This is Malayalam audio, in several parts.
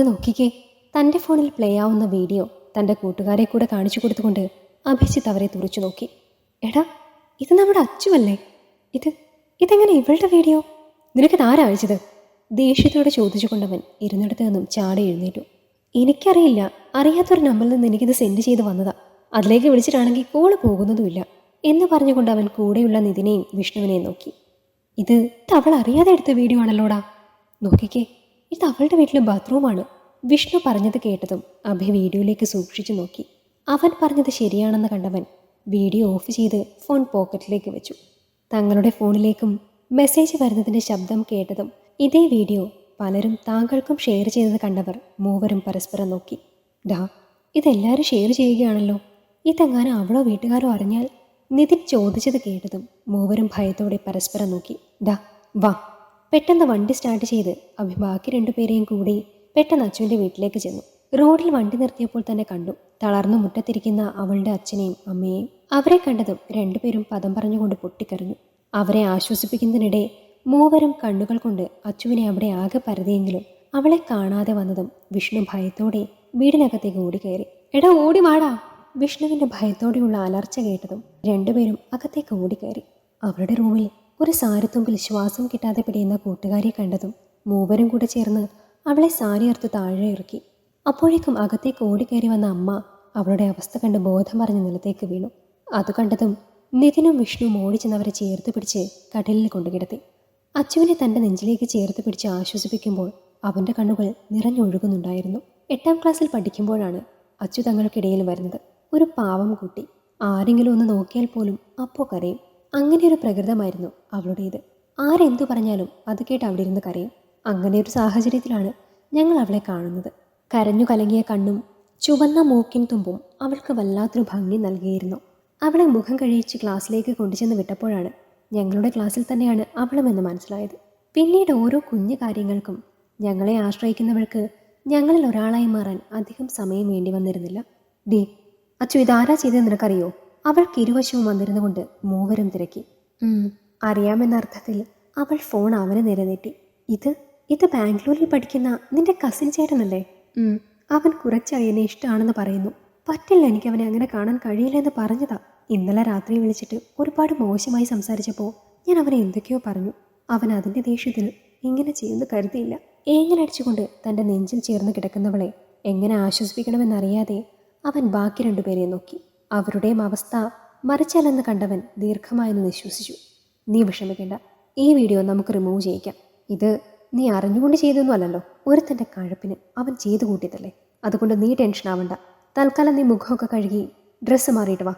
ഇത് നോക്കിക്കേ. തന്റെ ഫോണിൽ പ്ലേ ആവുന്ന വീഡിയോ തന്റെ കൂട്ടുകാരെ കൂടെ കാണിച്ചു കൊടുത്തുകൊണ്ട് അഭിജിത്ത് അവരെ തുറച്ചു നോക്കി. എടാ ഇത് നമ്മുടെ അച്ചുവല്ലേ? ഇത് ഇതെങ്ങനെ ഇവളുടെ വീഡിയോ നിനക്കിത് ആരാ അയച്ചത്? ദേഷ്യത്തോടെ ചോദിച്ചുകൊണ്ടവൻ ഇരുന്നിടത്ത് നിന്നും ചാടി എഴുന്നേറ്റു. എനിക്കറിയില്ല അറിയാത്തൊരു നമ്പറിൽ നിന്ന് എനിക്കിത് സെൻഡ് ചെയ്ത് വന്നതാ. അതിലേക്ക് വിളിച്ചിട്ടാണെങ്കിൽ കോൾ പോകുന്നതുമില്ല എന്ന് പറഞ്ഞുകൊണ്ട് അവൻ കൂടെയുള്ള നിതിനെയും വിഷ്ണുവിനെയും നോക്കി. ഇത് അവൾ അറിയാതെ എടുത്ത വീഡിയോ ആണല്ലോടാ. നോക്കിക്കേ. ഇത് അവളുടെ വീട്ടിലെ ബാത്റൂമാണ് വിഷ്ണു പറഞ്ഞത് കേട്ടതും അഭി വീഡിയോയിലേക്ക് സൂക്ഷിച്ചു നോക്കി. അവൻ പറഞ്ഞത് ശരിയാണെന്ന് കണ്ടവൻ വീഡിയോ ഓഫ് ചെയ്ത് ഫോൺ പോക്കറ്റിലേക്ക് വെച്ചു. തങ്ങളുടെ ഫോണിലേക്കും മെസ്സേജ് വരുന്നതിന്റെ ശബ്ദം കേട്ടതും ഇതേ വീഡിയോ പലരും താങ്കൾക്കും ഷെയർ ചെയ്തത് കണ്ടവർ മൂവരും പരസ്പരം നോക്കി. ഡാ ഇതെല്ലാവരും ഷെയർ ചെയ്യുകയാണല്ലോ. ഇതെങ്ങാനും അവളോ വീട്ടുകാരോ അറിഞ്ഞാൽ? നിതിൻ ചോദിച്ചത് കേട്ടതും മൂവരും ഭയത്തോടെ പരസ്പരം നോക്കി. ഡാ വാ. പെട്ടെന്ന് വണ്ടി സ്റ്റാർട്ട് ചെയ്ത് അഭി ബാക്കി രണ്ടുപേരെയും കൂടി പെട്ടെന്ന് അച്ഛന്റെ വീട്ടിലേക്ക് ചെന്നു. റോഡിൽ വണ്ടി നിർത്തിയപ്പോൾ തന്നെ കണ്ടു. തളർന്നു മുറ്റത്തിരിക്കുന്ന അവളുടെ അച്ഛനെയും അമ്മയെയും. അവരെ കണ്ടതും രണ്ടുപേരും പദം പറഞ്ഞുകൊണ്ട് പൊട്ടിക്കറിഞ്ഞു അവരെ ആശ്വസിപ്പിക്കുന്നതിനിടെ മൂവരും കണ്ണുകൾ കൊണ്ട് അച്ചുവിനെ അവിടെ ആകെ പരതിയെങ്കിലും അവളെ കാണാതെ വന്നതും വിഷ്ണു ഭയത്തോടെ വീടിനകത്തേക്ക് ഓടിക്കയറി. എടാ ഓടി വാടാ. വിഷ്ണുവിന്റെ ഭയത്തോടെയുള്ള അലർച്ച കേട്ടതും രണ്ടുപേരും അകത്തേക്ക് ഓടിക്കയറി. അവരുടെ റൂമിൽ ഒരു സാരത്തുമ്പിൽ ശ്വാസം കിട്ടാതെ പിടിയുന്ന കൂട്ടുകാരെ കണ്ടതും മൂവരും കൂടെ ചേർന്ന് അവളെ സാരി അറുത്ത് താഴെ ഇറക്കി. അപ്പോഴേക്കും അകത്തേക്ക് ഓടിക്കയറി വന്ന അമ്മ അവളുടെ അവസ്ഥ കണ്ട് ബോധം പറഞ്ഞ് നിലത്തേക്ക് വീണു. അത് കണ്ടതും നിതിനും വിഷ്ണുവും ഓടിച്ചെന്നവരെ ചേർത്ത് പിടിച്ച് കടലിൽ കൊണ്ടുകിടത്തി. അച്ചുവിനെ തന്റെ നെഞ്ചിലേക്ക് ചേർത്ത് പിടിച്ച് ആശ്വസിപ്പിക്കുമ്പോൾ അവന്റെ കണ്ണുകൾ നിറഞ്ഞൊഴുകുന്നുണ്ടായിരുന്നു. എട്ടാം ക്ലാസ്സിൽ പഠിക്കുമ്പോഴാണ് അച്ചു തങ്ങൾക്കിടയിൽ വരുന്നത്. ഒരു പാവം കുട്ടി. ആരെങ്കിലും ഒന്ന് നോക്കിയാൽ പോലും അപ്പോൾ കരയും. അങ്ങനെ ഒരു പ്രകൃതമായിരുന്നു അവളുടേത്. ആരെന്തു പറഞ്ഞാലും അത് കേട്ട് അവിടെ ഇരുന്ന് കരയും. അങ്ങനെ ഒരു സാഹചര്യത്തിലാണ് ഞങ്ങൾ അവളെ കാണുന്നത്. കരഞ്ഞു കലങ്ങിയ കണ്ണും ചുവന്ന മൂക്കിൻ തുമ്പും അവൾക്ക് വല്ലാത്തൊരു ഭംഗി നൽകിയിരുന്നു. അവളെ മുഖം കഴിയിച്ച് ക്ലാസ്സിലേക്ക് കൊണ്ടുചെന്ന് വിട്ടപ്പോഴാണ് ഞങ്ങളുടെ ക്ലാസ്സിൽ തന്നെയാണ് അവളുമെന്ന് മനസ്സിലായത്. പിന്നീട് ഓരോ കുഞ്ഞു കാര്യങ്ങൾക്കും ഞങ്ങളെ ആശ്രയിക്കുന്നവൾക്ക് ഞങ്ങളിൽ ഒരാളായി മാറാൻ അധികം സമയം വേണ്ടി വന്നിരുന്നില്ല. ഡി അച്ചു ഇതാരാ ചെയ്തത് നിനക്കറിയോ? അവൾക്ക് ഇരുവശവും വന്നിരുന്നു കൊണ്ട് മൂവരും തിരക്കി. "ഉം, അറിയാമെന്ന അർത്ഥത്തിൽ അവൾ ഫോൺ അവന് നേരെ നീട്ടി. ഇത് ഇത് ബാംഗ്ലൂരിൽ പഠിക്കുന്ന നിന്റെ കസിൻ ചേട്ടനല്ലേ? അവൻ കുറച്ചായി എന്നെ ഇഷ്ടമാണെന്ന് പറയുന്നു. പറ്റില്ല എനിക്ക് അവനെ അങ്ങനെ കാണാൻ കഴിയില്ല എന്ന് പറഞ്ഞതാ. ഇന്നലെ രാത്രി വിളിച്ചിട്ട് ഒരുപാട് മോശമായി സംസാരിച്ചപ്പോൾ ഞാൻ അവനെ എന്തൊക്കെയോ പറഞ്ഞു. അവൻ അതിന്റെ ദേഷ്യത്തിൽ ഇങ്ങനെ ചെയ്യുമെന്ന് കരുതിയില്ല. ഏങ്ങലടിച്ചുകൊണ്ട് തന്റെ നെഞ്ചിൽ ചേർന്ന് കിടക്കുന്നവളെ എങ്ങനെ ആശ്വസിപ്പിക്കണമെന്നറിയാതെ അവൻ ബാക്കി രണ്ടുപേരെ നോക്കി. അവരുടെയും അവസ്ഥ മറിച്ചാലെന്ന് കണ്ടവൻ ദീർഘമായെന്ന് നിശ്വസിച്ചു നീ വിഷമിക്കേണ്ട. ഈ വീഡിയോ നമുക്ക് റിമൂവ് ചെയ്യിക്കാം. ഇത് നീ അറിഞ്ഞുകൊണ്ട് ചെയ്തൊന്നും അല്ലല്ലോ. ഒരുത്തന്റെ കഴപ്പിന് അവൻ ചെയ്തു കൂട്ടിയതല്ലേ? അതുകൊണ്ട് നീ ടെൻഷൻ ആവണ്ട. തൽക്കാലം നീ മുഖമൊക്കെ കഴുകി ഡ്രസ്സ് മാറിയിട്ട് വാ.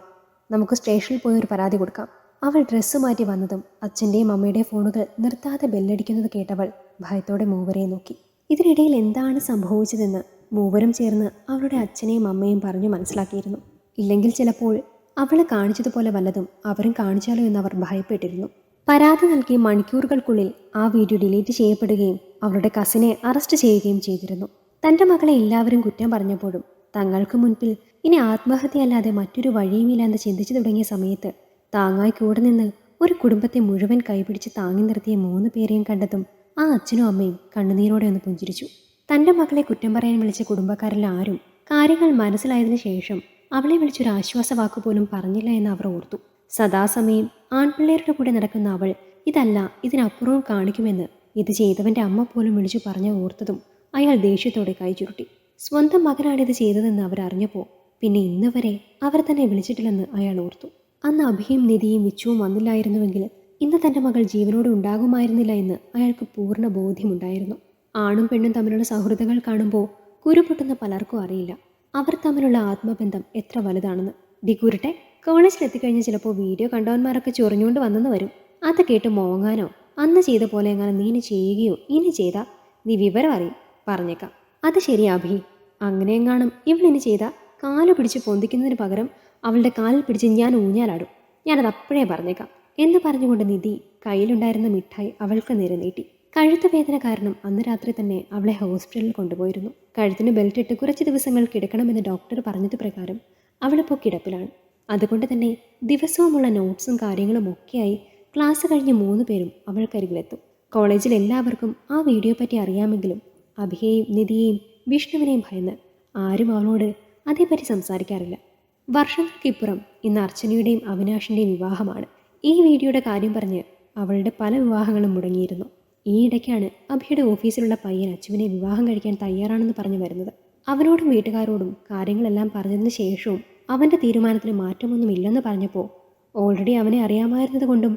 നമുക്ക് സ്റ്റേഷനിൽ പോയി ഒരു പരാതി കൊടുക്കാം. അവൾ ഡ്രസ്സ് മാറ്റി വന്നതും അച്ഛന്റെയും അമ്മയുടെയും ഫോണുകൾ നിർത്താതെ ബെല്ലടിക്കുന്നത് കേട്ടവൾ ഭയത്തോടെ മൂവരെ നോക്കി. ഇതിനിടയിൽ എന്താണ് സംഭവിച്ചതെന്ന് മൂവരും ചേർന്ന് അവളുടെ അച്ഛനെയും അമ്മയും പറഞ്ഞു മനസ്സിലാക്കിയിരുന്നു. ഇല്ലെങ്കിൽ ചിലപ്പോൾ അവളെ കാണിച്ചതുപോലെ വല്ലതും അവരും കാണിച്ചാലോ എന്ന് അവർ ഭയപ്പെട്ടിരുന്നു. പരാതി നൽകിയ മണിക്കൂറുകൾക്കുള്ളിൽ ആ വീഡിയോ ഡിലീറ്റ് ചെയ്യപ്പെടുകയും അവളുടെ കസിനെ അറസ്റ്റ് ചെയ്യുകയും ചെയ്തിരുന്നു. തന്റെ മകളെ എല്ലാവരും കുറ്റം പറഞ്ഞപ്പോഴും തങ്ങൾക്ക് മുൻപിൽ ഇനി ആത്മഹത്യയല്ലാതെ മറ്റൊരു വഴിയുമില്ല എന്ന് ചിന്തിച്ചു തുടങ്ങിയ സമയത്ത് താങ്ങായി കൂടെ നിന്ന് ഒരു കുടുംബത്തെ മുഴുവൻ കൈപിടിച്ച് താങ്ങി നിർത്തിയ മൂന്ന് പേരെയും കണ്ടതും ആ അച്ഛനും അമ്മയും കണ്ണുനീരോടെ ഒന്ന് പുഞ്ചിരിച്ചു. തന്റെ മകളെ കുറ്റം പറയാൻ വിളിച്ച കുടുംബക്കാരിൽ ആരും കാര്യങ്ങൾ മനസ്സിലായതിനു ശേഷം അവളെ വിളിച്ചൊരു ആശ്വാസ വാക്ക് പോലും പറഞ്ഞില്ല എന്ന് അവർ ഓർത്തു. സദാസമയം ആൺപിള്ളേരുടെ കൂടെ നടക്കുന്ന അവൾ ഇതല്ല ഇതിനപ്പുറവും കാണിക്കുമെന്ന് ഇത് ചെയ്തവന്റെ അമ്മ പോലും വിളിച്ചു പറഞ്ഞ ഓർത്തതും അയാൾ ദേഷ്യത്തോടെ കൈ ചുരുട്ടി. സ്വന്തം മകനാണിത് ചെയ്തതെന്ന് അവർ അറിഞ്ഞപ്പോൾ പിന്നെ ഇന്ന് വരെ അവർ തന്നെ വിളിച്ചിട്ടില്ലെന്ന് അയാൾ ഓർത്തു. അന്ന് അഭിയും നിധിയും വിച്ചുവും വന്നില്ലായിരുന്നുവെങ്കിൽ ഇന്ന് തന്റെ മകൾ ജീവനോട് ഉണ്ടാകുമായിരുന്നില്ല എന്ന് അയാൾക്ക് പൂർണ ബോധ്യമുണ്ടായിരുന്നു. ആണും പെണ്ണും തമ്മിലുള്ള സൗഹൃദങ്ങൾ കാണുമ്പോൾ കുരുപൊട്ടുന്ന പലർക്കും അറിയില്ല. അവർ തമ്മിലുള്ള ആത്മബന്ധം എത്ര വലുതാണെന്ന്. ഡിക്കൂരട്ടെ കോളേജിൽ എത്തിക്കഴിഞ്ഞ് ചിലപ്പോൾ വീഡിയോ കണ്ടവന്മാരൊക്കെ ചൊറിഞ്ഞുകൊണ്ട് വന്നെന്ന് വരും. അത് കേട്ട് മോങ്ങാനോ? അന്ന് ചെയ്ത പോലെ എങ്ങനെ നീ ഇനി ചെയ്യുകയോ? ഇനി ചെയ്താ? നീ വിവരം അറിയും പറഞ്ഞേക്കാം. അത് ശരി അഭി. അങ്ങനെയെങ്ങാനും ഇവളിനി ചെയ്ത? കാൽ പിടിച്ച് പൊന്തിക്കുന്നതിന് പകരം അവളുടെ കാലിൽ പിടിച്ച് ഞാൻ ഊഞ്ഞാലാടും. ഞാനത് അപ്പോഴേ പറഞ്ഞേക്കാം. എന്ന് പറഞ്ഞുകൊണ്ട് നിധി കയ്യിലുണ്ടായിരുന്ന മിഠായി അവൾക്ക് നേരെ നീട്ടി. കഴുത്ത് വേദന കാരണം അന്ന് രാത്രി തന്നെ അവളെ ഹോസ്പിറ്റലിൽ കൊണ്ടുപോയിരുന്നു. കഴുത്തിന് ബെൽറ്റ് ഇട്ട് കുറച്ച് ദിവസങ്ങൾ കിടക്കണമെന്ന് ഡോക്ടർ പറഞ്ഞത് പ്രകാരം അവളിപ്പോൾ കിടപ്പിലാണ്. അതുകൊണ്ട് തന്നെ ദിവസവുമുള്ള നോട്ട്സും കാര്യങ്ങളും ഒക്കെയായി ക്ലാസ് കഴിഞ്ഞ് മൂന്ന് പേരും അവൾക്കരികിലെത്തും. കോളേജിൽ എല്ലാവർക്കും ആ വീഡിയോ പറ്റി അറിയാമെങ്കിലും അഭിയെയും നിധിയെയും വിഷ്ണുവിനെയും ഭയന്ന് ആരും അവളോട് അതേപറ്റി സംസാരിക്കാറില്ല. വർഷങ്ങൾക്കിപ്പുറം ഇന്ന് അർച്ചനയുടെയും അവിനാഷിന്റെയും വിവാഹമാണ്. ഈ വീഡിയോയുടെ കാര്യം പറഞ്ഞ് അവളുടെ പല വിവാഹങ്ങളും മുടങ്ങിയിരുന്നു. ഈ ഇടയ്ക്കാണ് അഭിയുടെ ഓഫീസിലുള്ള പയ്യൻ അച്ചുവിനെ വിവാഹം കഴിക്കാൻ തയ്യാറാണെന്ന് പറഞ്ഞു വരുന്നത്. അവനോടും വീട്ടുകാരോടും കാര്യങ്ങളെല്ലാം പറഞ്ഞതിന് ശേഷവും അവന്റെ തീരുമാനത്തിന് മാറ്റമൊന്നുമില്ലെന്ന് പറഞ്ഞപ്പോൾ ഓൾറെഡി അവനെ അറിയാമായിരുന്നത് കൊണ്ടും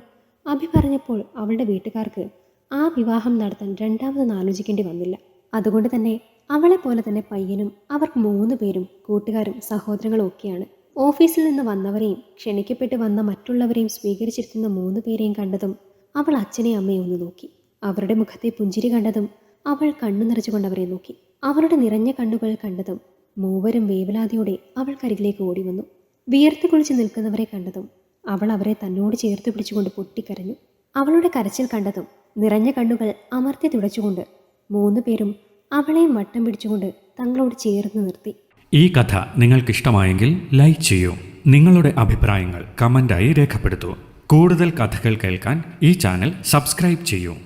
അഭി പറഞ്ഞപ്പോൾ അവളുടെ വീട്ടുകാർക്ക് ആ വിവാഹം നടത്താൻ രണ്ടാമതൊന്ന് ആലോചിക്കേണ്ടി വന്നില്ല. അതുകൊണ്ട് തന്നെ അവളെ പോലെ തന്നെ പയ്യനും അവർക്ക് മൂന്ന് പേരും കൂട്ടുകാരും സഹോദരങ്ങളും ഒക്കെയാണ്. ഓഫീസിൽ നിന്ന് വന്നവരെയും ക്ഷണിക്കപ്പെട്ട് വന്ന മറ്റുള്ളവരെയും സ്വീകരിച്ചിരുത്തുന്ന മൂന്ന് പേരെയും കണ്ടതും അവൾ അച്ഛനെയും അമ്മയും ഒന്ന് നോക്കി. അവരുടെ മുഖത്തെ പുഞ്ചിരി കണ്ടതും അവൾ കണ്ണു നിറച്ചുകൊണ്ട് അവരെ നോക്കി. അവരുടെ നിറഞ്ഞ കണ്ണുകൾ കണ്ടതും മൂവരും വേവലാതിയോടെ അവൾക്കരികിലേക്ക് ഓടി വന്നു വിയർത്ത് കുളിച്ച് നിൽക്കുന്നവരെ കണ്ടതും അവൾ അവരെ തന്നോട് ചേർത്ത് പിടിച്ചുകൊണ്ട് പൊട്ടിക്കരഞ്ഞു. അവളുടെ കരച്ചിൽ കണ്ടതും നിറഞ്ഞ കണ്ണുകൾ അമർത്തി തുടച്ചുകൊണ്ട് മൂന്ന് പേരും അവളെയും വട്ടം പിടിച്ചുകൊണ്ട് തങ്ങളോട് ചേർന്ന് നിർത്തി. ഈ കഥ നിങ്ങൾക്കിഷ്ടമായെങ്കിൽ ലൈക്ക് ചെയ്യൂ. നിങ്ങളുടെ അഭിപ്രായങ്ങൾ കമന്റായി രേഖപ്പെടുത്തൂ. കൂടുതൽ കഥകൾ കേൾക്കാൻ ഈ ചാനൽ സബ്സ്ക്രൈബ് ചെയ്യൂ.